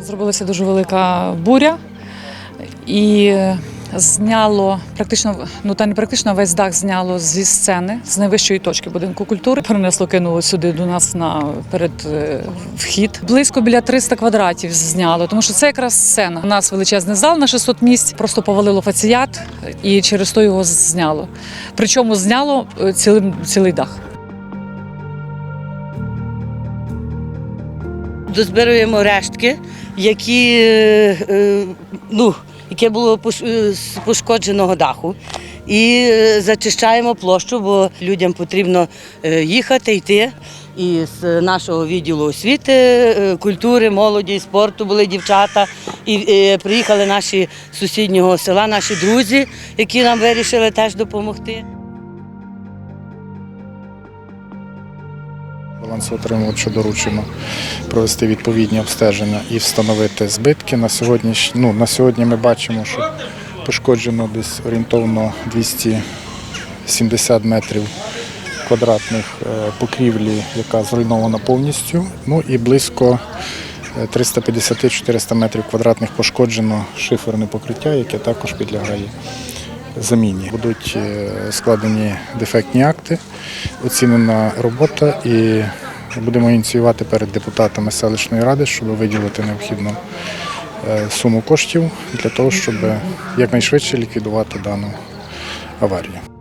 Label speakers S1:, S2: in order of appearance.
S1: Зробилася дуже велика буря і зняло практично, ну та не практично весь дах зняло зі сцени, з найвищої точки будинку культури. Перенесло кинуло сюди до нас на перед е, вхід. Близько біля 300 квадратів зняло, тому що це якраз сцена. У нас величезний зал на 600 місць, просто повалило фаціят і через то його зняло. Причому зняло е, цілий, цілий дах.
S2: Дозбируємо рештки, які, е, е, ну, яке було е, пошкодженого даху. І зачищаємо площу, бо людям потрібно їхати, йти. І з нашого відділу освіти, культури, молоді, спорту були дівчата. І приїхали наші сусіднього села, наші друзі, які нам вирішили теж допомогти.
S3: Балансоутримувачу доручено провести відповідні обстеження і встановити збитки. На сьогодні, ну, на сьогодні ми бачимо, що пошкоджено десь орієнтовно 270 метрів квадратних е, покрівлі, яка зруйнована повністю. Ну і близько е, 350-400 метрів квадратних пошкоджено шиферне покриття, яке також підлягає заміні. Будуть е, складені дефектні акти, оцінена робота і будемо ініціювати перед депутатами селищної ради, щоб виділити необхідну е, суму коштів для того, щоб якнайшвидше ліквідувати дану аварію.